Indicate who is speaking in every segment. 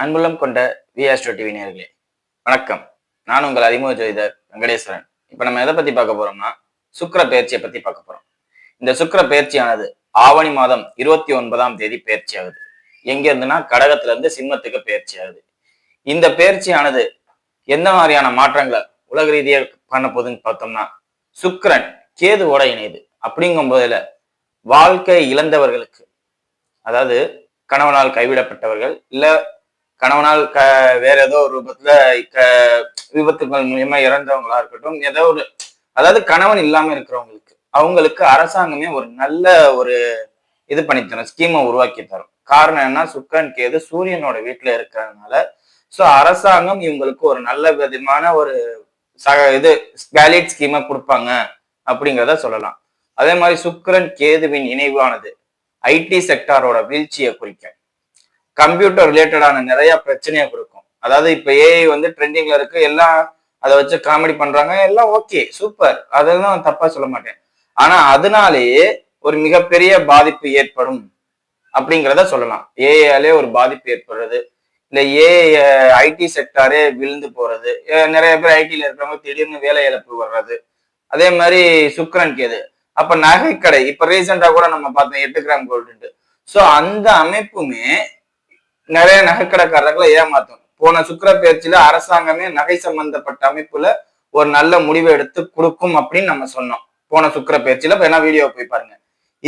Speaker 1: அன்புள்ளம் கொண்ட விஆஸ்டோ டிவி நேர்களே வணக்கம். நான் உங்கள் அறிமுக ஜோதிடர் வெங்கடேஸ்வரன். இப்ப நம்ம எதை பத்தி பார்க்க போறோம்னா சுக்கிர பயிற்சியை பத்தி பார்க்க போறோம். இந்த சுக்கிர பயிற்சியானது ஆவணி மாதம் இருபத்தி ஒன்பதாம் தேதி பயிற்சி ஆகுது. எங்க இருந்துன்னா கடகத்துல இருந்து சிம்மத்துக்கு பயிற்சி ஆகுது. இந்த பயிற்சியானது எந்த மாதிரியான மாற்றங்களை உலக ரீதியாக பண்ண போகுதுன்னு பார்த்தோம்னா சுக்கிரன் கேதுவோட இணையுது. அப்படிங்கும் போதில் வாழ்க்கை இழந்தவர்களுக்கு அதாவது கணவனால் கைவிடப்பட்டவர்கள் இல்ல கணவனால் க வேற ஏதோ ஒரு ரூபத்துல க விபத்துகள் மூலியமா இறந்தவங்களா இருக்கட்டும் ஏதோ ஒரு அதாவது கணவன் இல்லாம இருக்கிறவங்களுக்கு அவங்களுக்கு அரசாங்கமே ஒரு நல்ல ஒரு இது பண்ணி தரும் ஸ்கீமை உருவாக்கி தரும். காரணம் என்ன சுக்கன் கேது சூரியனோட வீட்டுல இருக்கிறதுனால சோ அரசாங்கம் இவங்களுக்கு ஒரு நல்ல விதமான ஒரு சக இது வேலிட் ஸ்கீமை கொடுப்பாங்க அப்படிங்கிறத சொல்லலாம். அதே மாதிரி சுக்கரன் கேதுவின் இணைவானது ஐடி செக்டாரோட வீழ்ச்சியை குறிக்கும் கம்ப்யூட்டர் ரிலேட்டடான நிறைய பிரச்சனையை கொடுக்கும். அதாவது இப்ப ஏஐ வந்து ட்ரெண்டிங்ல இருக்கு எல்லாம் அதை வச்சு காமெடி பண்றாங்க எல்லாம் ஓகே சூப்பர் அதெல்லாம் தப்பா சொல்ல மாட்டேன். ஆனா அதனாலேயே ஒரு மிகப்பெரிய பாதிப்பு ஏற்படும் அப்படிங்கிறத சொல்லலாம். ஏஐயாலே ஒரு பாதிப்பு ஏற்படுறது. இல்ல ஏஐ ஐடி செக்டாரே விழுந்து போறது. நிறைய பேர் ஐடியில இருக்கிறவங்க திடீர்னு வேலை இழப்பு வர்றது. அதே மாதிரி சுக்கரன் கேது. அப்ப நகைக்கடை இப்ப ரீசெண்டா கூட நம்ம பார்த்தோம் எட்டு கிராம் கோல்டு ஸோ அந்த அமைப்புமே நிறைய நகைக்கடைக்காரர்களை ஏமாத்தும் போன சுக்கர பயிற்சியில அரசாங்கமே நகை சம்பந்தப்பட்ட அமைப்புல ஒரு நல்ல முடிவை எடுத்து கொடுக்கும் அப்படின்னு நம்ம சொன்னோம். போன சுக்கர பயிற்சியில வேணா வீடியோ போய் பாருங்க.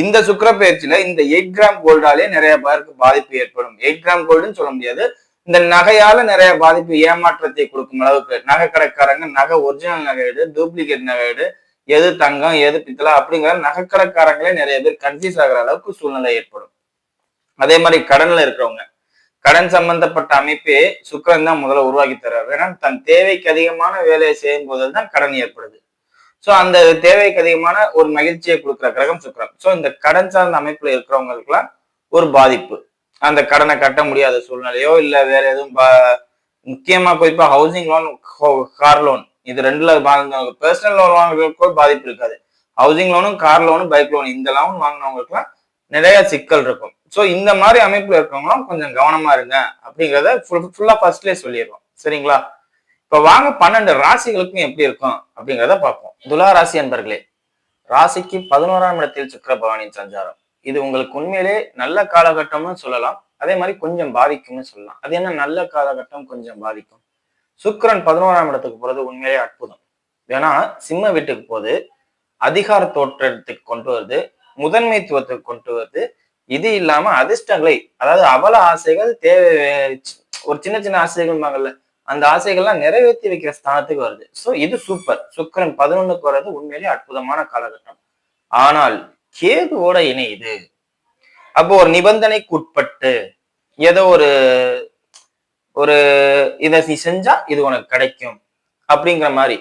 Speaker 1: இந்த சுக்கர பயிற்சியில இந்த எயிட் கிராம் கோல்டாலே நிறைய பேருக்கு பாதிப்பு ஏற்படும். எயிட் கிராம் கோல்டுன்னு சொல்ல முடியாது. இந்த நகையால நிறைய பாதிப்பு ஏமாற்றத்தை கொடுக்கும் அளவுக்கு நகை கடைக்காரங்க நகை ஒரிஜினல் நகை எடு டூப்ளிகேட் நகை எடு எது தங்கம் எது பித்தளை அப்படிங்கிற நகைக்கடைக்காரங்களே நிறைய பேர் கன்ஃபியூஸ் ஆகுற அளவுக்கு சூழ்நிலை ஏற்படும். அதே மாதிரி கடன்ல இருக்கிறவங்க. கடன் சம்பந்தப்பட்ட அமைப்பே சுக்கரன் தான் முதல்ல உருவாக்கி தர்றாரு ஏன்னா தன் தேவைக்கு அதிகமான வேலையை செய்யும் போது தான் கடன் ஏற்படுது. ஸோ அந்த தேவைக்கு அதிகமான ஒரு மகிழ்ச்சியை கொடுக்குற கிரகம் சுக்கரன். ஸோ இந்த கடன் சார்ந்த அமைப்புல இருக்கிறவங்களுக்குலாம் ஒரு பாதிப்பு. அந்த கடனை கட்ட முடியாத சூழ்நிலையோ இல்லை வேற எதுவும் பா- முக்கியமா குறிப்பா ஹவுசிங் லோன் கார் லோன் இது ரெண்டுல வாழ்ந்தவங்க பர்சனல் லோன் வாங்குறவங்களுக்கு பாதிப்பு இருக்காது. ஹவுசிங் லோனும் கார் லோனும் பைக் லோன் இந்த லோன் வாங்கினவங்களுக்குலாம் நிறைய சிக்கல் இருக்கும். ஸோ இந்த மாதிரி அமைப்புல இருக்கவங்களும் கொஞ்சம் கவனமா இருங்க அப்படிங்கிறத ஃபுல்லா ஃபர்ஸ்ட்லேயே சொல்லிடுவோம் சரிங்களா? இப்ப வாங்க பன்னெண்டு ராசிகளுக்கும் எப்படி இருக்கும் அப்படிங்கிறத பார்ப்போம். துலா ராசி அன்பர்களே ராசிக்கு பதினோராம் இடத்தில் சுக்கிர பவானி சஞ்சாரம். இது உங்களுக்கு உண்மையிலே நல்ல காலகட்டம்னு சொல்லலாம். அதே மாதிரி கொஞ்சம் பாதிக்கும்னு சொல்லலாம். அது என்ன நல்ல காலகட்டம் கொஞ்சம் பாதிக்கும். சுக்கரன் பதினோராம் இடத்துக்கு போறது உண்மையிலே அற்புதம். ஏன்னா சிம்ம வீட்டுக்கு போது அதிகார தோற்றத்துக்கு கொண்டு வருது முதன்மைத்துவத்துக்கு கொண்டு வருது இது இல்லாம அதிர்ஷ்டங்களை அதாவது அவல ஆசைகள் தேவை ஒரு சின்ன சின்ன ஆசைகள்பாங்கல்ல அந்த ஆசைகள்லாம் நிறைவேற்றி வைக்கிற ஸ்தானத்துக்கு வருது. சோ இது சூப்பர் சுக்கரன் பதினொன்னுக்கு வர்றது உண்மையிலேயே அற்புதமான காலகட்டம். ஆனால் கேதுவோட இணையுது அப்போ ஒரு நிபந்தனைக்கு உட்பட்டு ஏதோ ஒரு ஒரு இதை நீ செஞ்சா இது உனக்கு கிடைக்கும் அப்படிங்கிற மாதிரி.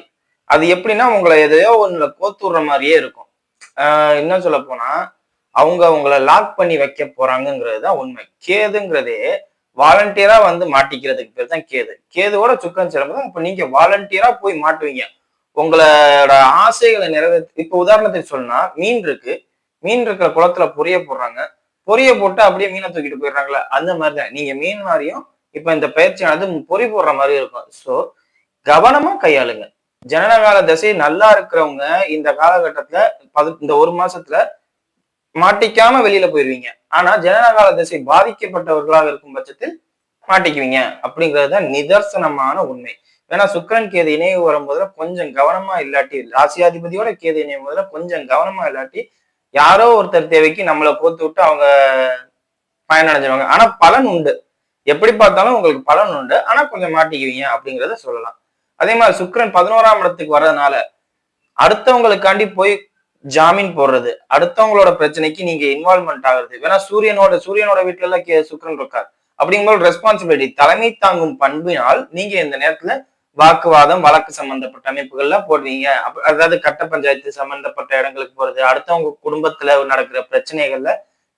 Speaker 1: அது எப்படின்னா உங்களை எதையோ ஒண்ணுல கோத்துடுற மாதிரியே இருக்கும். ஆஹ் என்ன சொல்ல போனா அவங்க உங்களை லாக் பண்ணி வைக்க போறாங்கிறது தான் உண்மை. கேதுங்கிறதே வாலண்டியரா வந்து மாட்டிக்கிறதுக்கு பேர் தான் கேது. கேதுவோட சுக்கன் சிறப்பு தான். இப்ப நீங்க வாலண்டியரா போய் மாட்டுவீங்க. உங்களோட ஆசைகளை நிறைவேற்ற இப்ப உதாரணத்துக்கு சொன்னா மீன் இருக்கு. மீன் இருக்கிற குளத்துல பொரிய போடுறாங்க. பொரிய போட்டு அப்படியே மீனை தூக்கிட்டு போயிடுறாங்களா அந்த மாதிரிதான். நீங்க மீன் மாதிரியும் இப்ப இந்த பயிற்சியானது பொறி போடுற மாதிரி இருக்கும். சோ கவனமா கையாளுங்க. ஜனனகால தசை நல்லா இருக்கிறவங்க இந்த காலகட்டத்துல பது இந்த ஒரு மாசத்துல மாட்டிக்காம வெளியில போயிருவீங்க. ஆனா ஜனனகால திசை பாதிக்கப்பட்டவர்களாக இருக்கும் பட்சத்தில் மாட்டிக்குவீங்க. அப்படிங்கிறது தான் நிதர்சனமான உண்மை. ஏன்னா சுக்கிரன் கேது இணைவு வரும்போதுல கொஞ்சம் கவனமா இல்லாட்டி ராசியாதிபதியோட கேது இணையும் போதுல கொஞ்சம் கவனமா இல்லாட்டி யாரோ ஒருத்தர் தேவைக்கு நம்மளை போத்து விட்டு அவங்க பயனடைஞ்சிருவாங்க. ஆனா பலன் உண்டு. எப்படி பார்த்தாலும் உங்களுக்கு பலன் உண்டு. ஆனா கொஞ்சம் மாட்டிக்குவீங்க அப்படிங்கிறத சொல்லலாம். அதே மாதிரி சுக்கிரன் பதினோராம் இடத்துக்கு வர்றதுனால அடுத்தவங்களுக்காண்டி போய் ஜாமீன் போடுறது. அடுத்தவங்களோட பிரச்சனைக்கு நீங்க இன்வால்மெண்ட் ஆகுறது. வேணா சூரியனோட சூரியனோட வீட்டுல எல்லாம் கே- சுக்கிரன் இருக்கார். அப்படிங்கும்போது ரெஸ்பான்சிபிலிட்டி தலைமை தாங்கும் பண்பினால் நீங்க இந்த நேரத்துல வாக்குவாதம் வழக்கு சம்பந்தப்பட்ட அமைப்புகள்ல போடுவீங்க அதாவது கட்ட பஞ்சாயத்து சம்பந்தப்பட்ட இடங்களுக்கு போறது அடுத்தவங்க குடும்பத்துல நடக்கிற பிரச்சனைகள்ல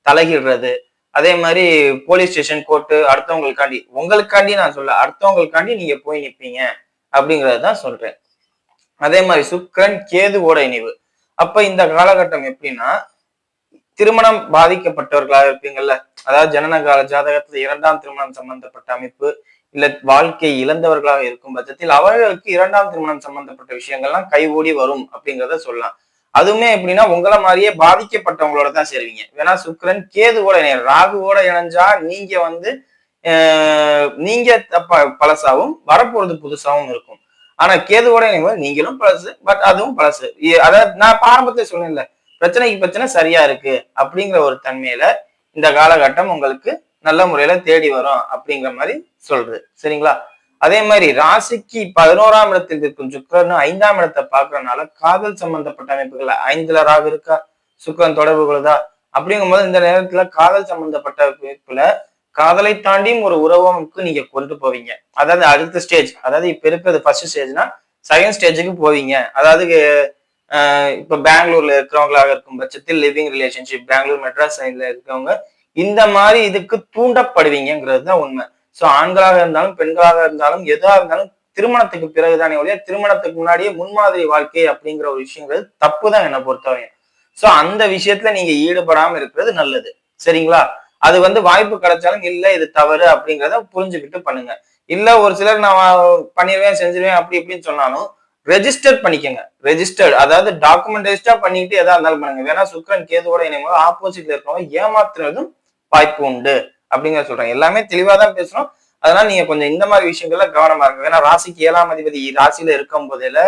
Speaker 1: தலையிடுறது. அதே மாதிரி போலீஸ் ஸ்டேஷன் கோர்ட்டு அடுத்தவங்களுக்காண்டி உங்களுக்காண்டி நான் சொல்ல அடுத்தவங்களுக்காண்டி நீங்க போய் நிற்பீங்க அப்படிங்கறது தான் சொல்றேன். அதே மாதிரி சுக்கிரன் கேதுவோட இணைவு. அப்ப இந்த காலகட்டம் எப்படின்னா திருமணம் பாதிக்கப்பட்டவர்களா இருப்பீங்கல்ல? அதாவது ஜனன கால ஜாதகத்துல இரண்டாம் திருமணம் சம்பந்தப்பட்ட அமைப்பு இல்ல வாழ்க்கை இழந்தவர்களாக இருக்கும் பட்சத்தில் அவர்களுக்கு இரண்டாம் திருமணம் சம்பந்தப்பட்ட விஷயங்கள்லாம் கைகூடி வரும் அப்படிங்கிறத சொல்லலாம். அதுவுமே எப்படின்னா உங்களை மாதிரியே பாதிக்கப்பட்டவங்களோட தான் சேருவீங்க. வேணா சுக்கிரன் கேதுவோட இணைய ராகுவோட இணைஞ்சா நீங்க வந்து ஆஹ், நீங்க தப்ப பழசாவும் வரப்போறது புதுசாவும் இருக்கும். ஆனா கேதுவோட இணையும் நீங்களும் பழசு பட் அதுவும் பழசு. அதாவது நான் பாரம்பரியத்துல சொன்னேன்ல பிரச்சனைக்கு பிரச்சனை சரியா இருக்கு அப்படிங்கிற ஒரு தன்மையில இந்த காலகட்டம் உங்களுக்கு நல்ல முறையில தேடி வரும் அப்படிங்கிற மாதிரி சொல்றது. சரிங்களா? அதே மாதிரி ராசிக்கு பதினோராம் இடத்தில் இருக்கும் சுக்கரன் ஐந்தாம் இடத்தை பாக்குறதுனால காதல் சம்பந்தப்பட்ட அமைப்புகள் ஐந்துல ராகு இருக்கா? சுக்கரன் தொடர்பு கொள்ளுதா? அப்படிங்கும்போது இந்த நேரத்துல காதல் சம்பந்தப்பட்ட அமைப்புல காதலை தாண்டியும் ஒரு உறவுக்கு நீங்க கொண்டு போவீங்க. அதாவது அடுத்த ஸ்டேஜ் அதாவது இப்ப இருக்கிறது ஃபர்ஸ்ட் ஸ்டேஜ்னா செகண்ட் ஸ்டேஜுக்கு போவீங்க. அதாவது இப்ப பெங்களூர்ல இருக்கிறவங்களாக இருக்கும் பட்சத்தில் லிவிங் ரிலேஷன்ஷிப் பெங்களூர் மெட்ராஸ் சைட்ல இருக்கிறவங்க இந்த மாதிரி இதுக்கு தூண்டப்படுவீங்கிறது தான் உண்மை. ஸோ ஆண்களாக இருந்தாலும் பெண்களாக இருந்தாலும் எதா இருந்தாலும் திருமணத்துக்கு பிறகுதானே ஒழிய திருமணத்துக்கு முன்னாடியே முன்மாதிரி வாழ்க்கை அப்படிங்கிற ஒரு விஷயங்கிறது தப்பு தான் என்னை பொறுத்தவரையும். ஸோ அந்த விஷயத்துல நீங்க ஈடுபடாம இருக்கிறது நல்லது. சரிங்களா? அது வந்து வாய்ப்பு கிடைச்சாலும் இல்ல இது தவறு அப்படிங்கிறத புரிஞ்சுக்கிட்டு பண்ணுங்க. இல்ல ஒரு சிலர் நான் பண்ணிடுவேன் செஞ்சிருவேன் அப்படி இப்படின்னு சொன்னாலும் ரெஜிஸ்டர் பண்ணிக்கங்க. ரெஜிஸ்டர்ட் அதாவது டாக்குமெண்டைஸ்டா பண்ணிக்கிட்டு எதா இருந்தாலும் பண்ணுங்க. வேணா சுக்ரன் கேதுவோட இணையும் ஆப்போசிட்ல இருக்கிறவங்க ஏமாத்துறதும் வாய்ப்பு உண்டு அப்படிங்கிற சொல்றேன் எல்லாமே தெளிவா தான் பேசுறோம். அதனால நீங்க கொஞ்சம் இந்த மாதிரி விஷயங்கள்ல கவனமா இருக்கும் ஏன்னா ராசிக்கு ஏழாம் அதிபதி ராசியில இருக்கும் போதில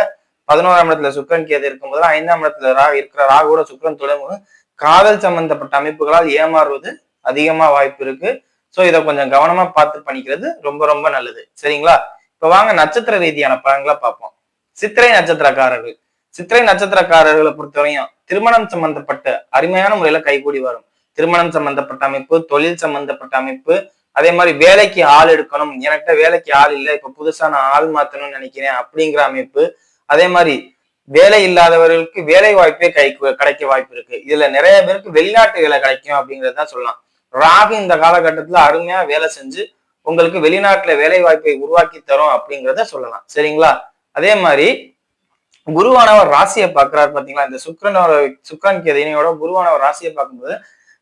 Speaker 1: பதினோராம் இடத்துல சுக்கரன் கேது இருக்கும் போதுல ஐந்தாம் இடத்துல ரா இருக்கிற ராகுவோட சுக்ரன் தொடங்கும் காதல் சம்பந்தப்பட்ட அமைப்புகளால் ஏமாறுவது அதிகமா வாய்ப்பு இருக்கு. சோ இதை கொஞ்சம் கவனமா பார்த்து பண்ணிக்கிறது ரொம்ப ரொம்ப நல்லது. சரிங்களா? இப்ப வாங்க நட்சத்திர ரீதியான பலன்களை பார்ப்போம். சித்திரை நட்சத்திரக்காரர்கள். சித்திரை நட்சத்திரக்காரர்களை பொறுத்தவரையும் திருமணம் சம்பந்தப்பட்ட அருமையான முறையில கைகூடி வரும். திருமணம் சம்பந்தப்பட்ட அமைப்பு தொழில் சம்பந்தப்பட்ட அமைப்பு அதே மாதிரி வேலைக்கு ஆள் எடுக்கணும். என்கிட்ட வேலைக்கு ஆள் இல்லை இப்ப புதுசா நான் ஆள் மாத்தணும்னு நினைக்கிறேன் அப்படிங்கிற அமைப்பு. அதே மாதிரி வேலை இல்லாதவர்களுக்கு வேலை வாய்ப்பே கை கிடைக்க வாய்ப்பு இருக்கு. இதுல நிறைய பேருக்கு வெளிநாட்டு வேலை கிடைக்கும் அப்படிங்கறத சொல்லலாம். ராகு இந்த காலகட்டத்துல அருமையா வேலை செஞ்சு உங்களுக்கு வெளிநாட்டுல வேலை வாய்ப்பை உருவாக்கி தரும் அப்படிங்கிறத சொல்லலாம். சரிங்களா? அதே மாதிரி குருவானவர் ராசியை பார்க்கிறார் பாத்தீங்களா இந்த சுக்கரனோட சுக்கரன் கேதினியோட குருவானவர் ராசியை பார்க்கும்போது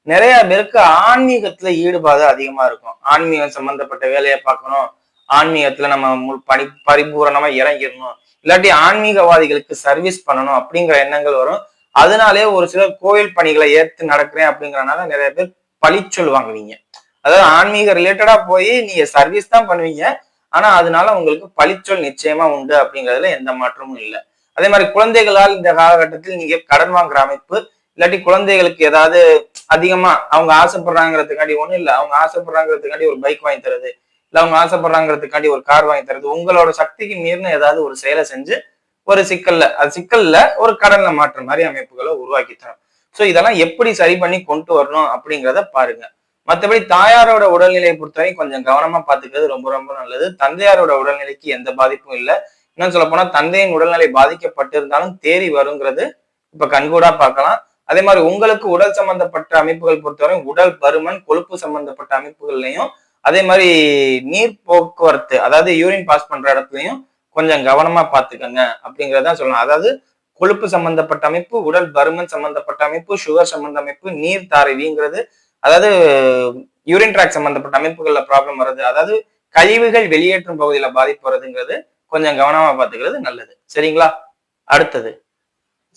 Speaker 1: நிறைய பேருக்கு ஆன்மீகத்துல ஈடுபாடு அதிகமா இருக்கும். ஆன்மீகம் சம்பந்தப்பட்ட வேலையை பார்க்கணும். ஆன்மீகத்துல நம்ம முழு பணி பரிபூரணமா இறங்கிடணும். இல்லாட்டி ஆன்மீகவாதிகளுக்கு சர்வீஸ் பண்ணணும் அப்படிங்கிற எண்ணங்கள் வரும். அதனாலே ஒரு சிலர் கோயில் பணிகளை ஏற்று நடக்கிறேன் அப்படிங்கிறனால நிறைய பேர் பழிச்சொல் வாங்குவீங்க. அதாவது ஆன்மீக ரிலேட்டடா போய் நீங்க சர்வீஸ் தான் பண்ணுவீங்க. ஆனா அதனால உங்களுக்கு பழிச்சொல் நிச்சயமா உண்டு அப்படிங்கிறதுல எந்த மாற்றமும் இல்லை. அதே மாதிரி குழந்தைகளால் இந்த காலகட்டத்தில் நீங்க கடன் வாங்குற அமைப்பு இல்லாட்டி குழந்தைகளுக்கு ஏதாவது அதிகமா அவங்க ஆசைப்படுறாங்கிறதுக்காண்டி ஒண்ணும் இல்ல. அவங்க ஆசைப்படுறாங்கிறதுக்காண்டி ஒரு பைக் வாங்கி தருது இல்ல அவங்க ஆசைப்படுறாங்கிறதுக்காண்டி ஒரு கார் வாங்கி தருது உங்களோட சக்திக்கு மீறின ஏதாவது ஒரு செயலை செஞ்சு ஒரு சிக்கல்ல அது சிக்கல்ல ஒரு கடன்ல மாற்ற மாதிரி அமைப்புகளை உருவாக்கி தரும். சோ இதெல்லாம் எப்படி சரி பண்ணி கொண்டு வரணும் அப்படிங்கிறத பாருங்க. மற்றபடி தாயாரோட உடல்நிலையை பொறுத்தவரை கொஞ்சம் கவனமா பாத்துக்கிறது ரொம்ப ரொம்ப நல்லது. தந்தையாரோட உடல்நிலைக்கு எந்த பாதிப்பும் இல்லை. இன்னும் சொல்ல போனா தந்தையின் உடல்நிலை பாதிக்கப்பட்டிருந்தாலும் தேறி வருங்கிறது இப்ப கண்கூடா பார்க்கலாம். அதே மாதிரி உங்களுக்கு உடல் சம்பந்தப்பட்ட அமைப்புகள் பொறுத்தவரை உடல் பருமன் கொழுப்பு சம்பந்தப்பட்ட அமைப்புகள்லையும் அதே மாதிரி நீர் போக்குவரத்து அதாவது யூரின் பாஸ் பண்ற இடத்துலயும் கொஞ்சம் கவனமா பாத்துக்கோங்க அப்படிங்கறத சொல்லலாம் அதாவது கொழுப்பு சம்பந்தப்பட்ட அமைப்பு உடல் பருமன் சம்பந்தப்பட்ட அமைப்பு சுகர் சம்பந்த அமைப்பு நீர் தாரவிங்கிறது அதாவது யூரின் ட்ராக் சம்பந்தப்பட்ட அமைப்புகள்ல ப்ராப்ளம் வருது அதாவது கழிவுகள் வெளியேற்றும் பகுதியில பாதிப்பு வருதுங்கிறது கொஞ்சம் கவனமா பாத்துக்கிறது நல்லது. சரிங்களா? அடுத்தது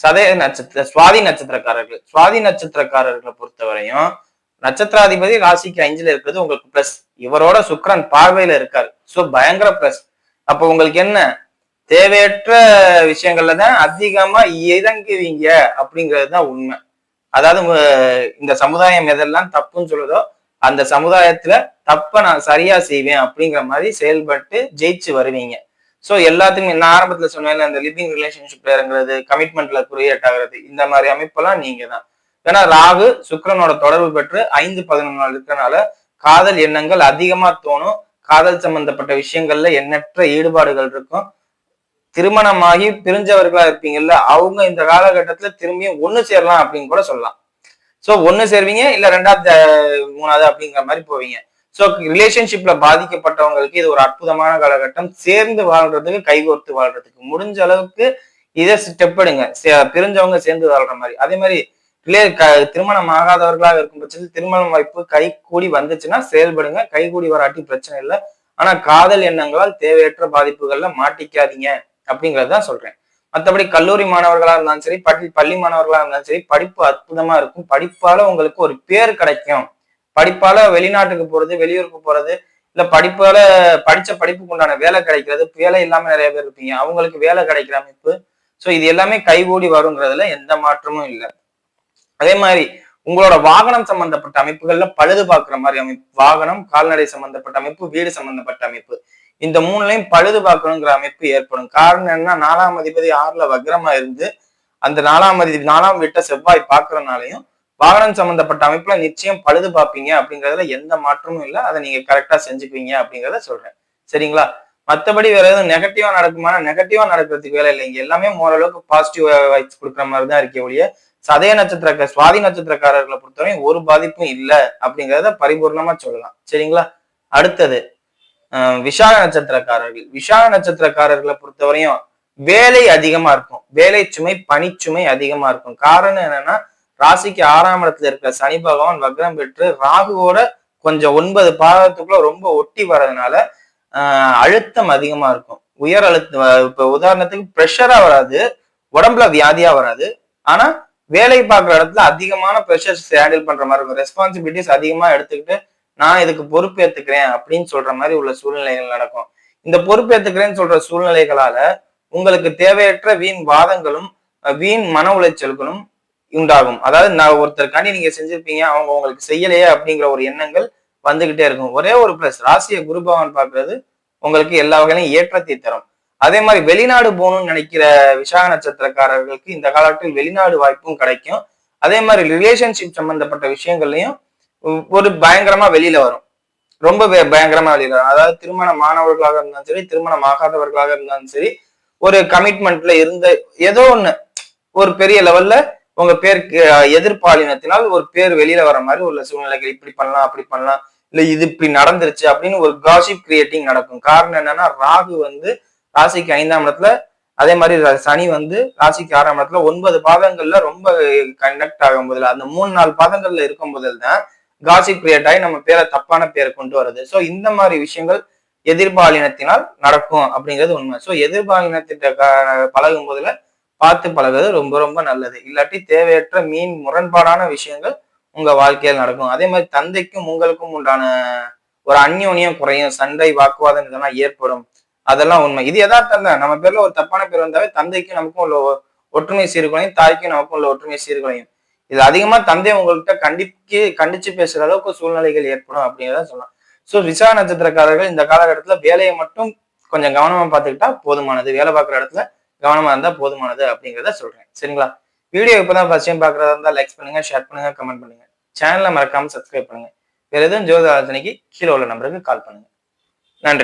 Speaker 1: சதய நட்சத்திர சுவாதி நட்சத்திரக்காரர்கள். சுவாதி நட்சத்திரக்காரர்களை பொறுத்தவரையும் நட்சத்திராதிபதி ராசிக்கு அஞ்சுல இருக்கிறது உங்களுக்கு பிளஸ் இவரோட சுக்ரன் பார்வையில இருக்காரு. சோ பயங்கர பிளஸ் அப்போ உங்களுக்கு என்ன? தேவையற்ற விஷயங்கள்ல தான் அதிகமா இறங்குவீங்க அப்படிங்கிறது தான் உண்மை. அதாவது இந்த சமுதாயம் எதெல்லாம் தப்புன்னு சொல்லுதோ அந்த சமுதாயத்துல தப்ப நான் சரியா செய்வேன் அப்படிங்கிற மாதிரி செயல்பட்டு ஜெயிச்சு வருவீங்க. ஸோ எல்லாத்துக்குமே நான் ஆரம்பத்துல சொன்னேன் அந்த லிவிங் ரிலேஷன்ஷிப்ல இறங்குறது கமிட்மெண்ட்ல குரியேட் ஆகுறது இந்த மாதிரி அமைப்பெல்லாம் நீங்க தான் ஏன்னா ராகு சுக்கரனோட தொடர்பு பெற்று ஐந்து பதினொன்று நாள் இருக்கறனால காதல் எண்ணங்கள் அதிகமா தோணும். காதல் சம்பந்தப்பட்ட விஷயங்கள்ல எண்ணற்ற ஈடுபாடுகள் இருக்கும். திருமணமாகி பிரிஞ்சவர்களா இருப்பீங்கல்ல அவங்க இந்த காலகட்டத்துல திரும்பியும் ஒண்ணு சேரலாம் அப்படின்னு கூட சொல்லலாம். சோ ஒண்ணு சேருவீங்க இல்ல ரெண்டாவது மூணாவது அப்படிங்கிற மாதிரி போவீங்க. சோ ரிலேஷன்ஷிப்ல பாதிக்கப்பட்டவங்களுக்கு இது ஒரு அற்புதமான காலகட்டம். சேர்ந்து வாழ்றதுக்கு கைகோர்த்து வாழ்றதுக்கு முடிஞ்ச அளவுக்கு இதை ஸ்டெப் எடுங்க. சே- பிரிஞ்சவங்க சேர்ந்து வாழ்ற மாதிரி. அதே மாதிரி க- திருமணம் ஆகாதவர்களாக இருக்கும் பட்சத்தில் திருமணம் வாய்ப்பு கை கூடி வந்துச்சுன்னா செயல்படுங்க. கை கூடி வராட்டி பிரச்சனை இல்லை. ஆனா காதல் எண்ணங்களால் தேவையற்ற பாதிப்புகள்ல மாட்டிக்காதீங்க. அப்படிங்கறத சொல்றேன். மற்றபடி கல்லூரி மாணவர்களா இருந்தாலும் சரி பள்ளி பள்ளி மாணவர்களா இருந்தாலும் சரி படிப்பு அற்புதமா இருக்கும். படிப்பால உங்களுக்கு ஒரு பேர் கிடைக்கும். படிப்பால வெளிநாட்டுக்கு போறது வெளியூருக்கு போறது இல்ல படிப்பால படிச்ச படிப்புக்கு உண்டான வேலை கிடைக்கிறது வேலை இல்லாம நிறைய பேர் இருப்பீங்க. அவங்களுக்கு வேலை கிடைக்கிற அமைப்பு. சோ இது எல்லாமே கைகூடி வருங்கிறதுல எந்த மாற்றமும் இல்லை. அதே மாதிரி உங்களோட வாகனம் சம்பந்தப்பட்ட அமைப்புகள்ல பழுது பார்க்குற மாதிரி அமைப்பு வாகனம் கால்நடை சம்பந்தப்பட்ட அமைப்பு வீடு சம்பந்தப்பட்ட அமைப்பு. இந்த மூணுலையும் பழுது பார்க்கணுங்கிற அமைப்பு ஏற்படும். காரணம் என்ன நாலாம் அதிபதி ஆறுல வக்ரமா இருந்து அந்த நாலாம் அதிபதி நாலாம் வீட்டை செவ்வாய் பார்க்கறனாலையும் வாகனம் சம்பந்தப்பட்ட அமைப்புல நிச்சயம் பழுது பார்ப்பீங்க அப்படிங்கறதுல எந்த மாற்றமும் இல்லை. அதை நீங்க கரெக்டா செஞ்சுக்குவீங்க அப்படிங்கிறத சொல்றேன். சரிங்களா? மற்றபடி வேற எதுவும் நெகட்டிவா நடக்குமானா நெகட்டிவா நடக்கிறதுக்கு வேலை இல்லை இங்க எல்லாமே ஓரளவுக்கு பாசிட்டிவ் வைப்ஸ் கொடுக்குற மாதிரி தான் இருக்கே ஒழிய சதய நட்சத்திர சுவாதி நட்சத்திரக்காரர்களை பொறுத்தவரையும் ஒரு பாதிப்பும் இல்லை அப்படிங்கிறத பரிபூர்ணமா சொல்லலாம். சரிங்களா? அடுத்தது விஷாக நட்சத்திரக்காரர்கள். விஷாக நட்சத்திரக்காரர்களை பொறுத்தவரையும் வேலை அதிகமா இருக்கும். வேலை சுமை பணிச்சுமை அதிகமா இருக்கும். காரணம் என்னன்னா ராசிக்கு ஆறாம் இடத்துல இருக்கிற சனி பகவான் வக்ரம் பெற்று ராகுவோட கொஞ்சம் ஒன்பது பாதத்துக்குள்ள ரொம்ப ஒட்டி வர்றதுனால அழுத்தம் அதிகமா இருக்கும். உயர் அழுத்தம் இப்ப உதாரணத்துக்கு ப்ரெஷரா வராது. உடம்புல வியாதியா வராது. ஆனா வேலை பார்க்குற இடத்துல அதிகமான ப்ரெஷர்ஸ் ஹேண்டில் பண்ற மாதிரி இருக்கும். ரெஸ்பான்சிபிலிட்டிஸ் அதிகமா எடுத்துக்கிட்டு நான் இதுக்கு பொறுப்பேற்றுக்கிறேன் அப்படின்னு சொல்ற மாதிரி உள்ள சூழ்நிலைகள் நடக்கும். இந்த பொறுப்பேற்றுக்கிறேன்னு சொல்ற சூழ்நிலைகளால உங்களுக்கு தேவையற்ற வீண் வாதங்களும் வீண் மன உளைச்சல்களும் உண்டாகும். அதாவது நான் ஒருத்தருக்காண்டி நீங்க செஞ்சிருப்பீங்க அவங்க உங்களுக்கு செய்யலையே அப்படிங்கிற ஒரு எண்ணங்கள் வந்துகிட்டே இருக்கும். ஒரே ஒரு பிளஸ் ராசியை குரு பகவான் பார்க்கறது உங்களுக்கு எல்லா வகையிலும் ஏற்றத்தை தரும். அதே மாதிரி வெளிநாடு போகணும்னு நினைக்கிற விசாக நட்சத்திரக்காரர்களுக்கு இந்த காலத்தில் வெளிநாடு வாய்ப்பும் கிடைக்கும். அதே மாதிரி ரிலேஷன்ஷிப் சம்பந்தப்பட்ட விஷயங்கள்லையும் ஒரு பயங்கரமா வெளியில வரும். ரொம்ப பயங்கரமா வெளியில வரும். அதாவது திருமண மாணவர்களாக இருந்தாலும் சரி திருமணம் ஆகாதவர்களாக இருந்தாலும் சரி ஒரு கமிட்மெண்ட்ல இருந்த ஏதோ ஒண்ணு ஒரு பெரிய லெவல்ல உங்க பேருக்கு எதிர்பாலினத்தினால் ஒரு பேர் வெளியில வர மாதிரி உள்ள சூழ்நிலைகள் இப்படி பண்ணலாம் அப்படி பண்ணலாம் இல்ல இது இப்படி நடந்துருச்சு அப்படின்னு ஒரு காசிப் கிரியேட்டிங் நடக்கும். காரணம் என்னன்னா ராகு வந்து ராசிக்கு ஐந்தாம் இடத்துல அதே மாதிரி சனி வந்து ராசிக்கு ஆறாம் இடத்துல ஒன்பது பாதங்கள்ல ரொம்ப கனெக்ட் ஆகும் போதில். அந்த மூணு நாலு பாதங்கள்ல இருக்கும் போதில் தான் காசிப் கிரியேட் ஆகி நம்ம பேரை தப்பான பேரை கொண்டு வருது ஸோ இந்த மாதிரி விஷயங்கள் எதிர்பாலினத்தினால் நடக்கும் அப்படிங்கிறது உண்மை. ஸோ எதிர்பாலினத்திட்ட பழகும் போதுல பார்த்து பழகுறது ரொம்ப ரொம்ப நல்லது. இல்லாட்டி தேவையற்ற மீன் முரண்பாடான விஷயங்கள் உங்க வாழ்க்கையில் நடக்கும். அதே மாதிரி தந்தைக்கும் உங்களுக்கும் உண்டான ஒரு அந்யோன்யம் குறையும். சண்டை வாக்குவாதம் இதெல்லாம் ஏற்படும். அதெல்லாம் உண்மை. இது எதார்த்தம் தான். நம்ம பேர்ல ஒரு தப்பான பேர் வந்தாவே தந்தைக்கும் நமக்கும் உள்ள ஒற்றுமை சீர்குலையும் தாய்க்கும் நமக்கும் உள்ள ஒற்றுமை சீர்குலையும். இது அதிகமா தந்தை உங்கள்கிட்ட கண்டிக்கு கண்டிச்சு பேசுற அளவுக்கு சூழ்நிலைகள் ஏற்படும் அப்படிங்கிறத சொல்லலாம் ஸோ விசா நட்சத்திரக்காரர்கள் இந்த காலகட்டத்துல வேலையை மட்டும் கொஞ்சம் கவனமா பார்த்துக்கிட்டா போதுமானது. வேலை பார்க்குற இடத்துல கவனமா இருந்தா போதுமானது அப்படிங்கிறத சொல்றேன். சரிங்களா? வீடியோ இப்பதான் ஃபர்ஸ்ட் டைம் பாக்குறதா இருந்தா லைக் பண்ணுங்க ஷேர் பண்ணுங்க கமெண்ட் பண்ணுங்க. சேனலை மறக்காம சப்ஸ்கிரைப் பண்ணுங்க. வேற எதுவும் ஜோதி ஆலோசனைக்கு கீழே உள்ள நம்பருக்கு கால் பண்ணுங்க.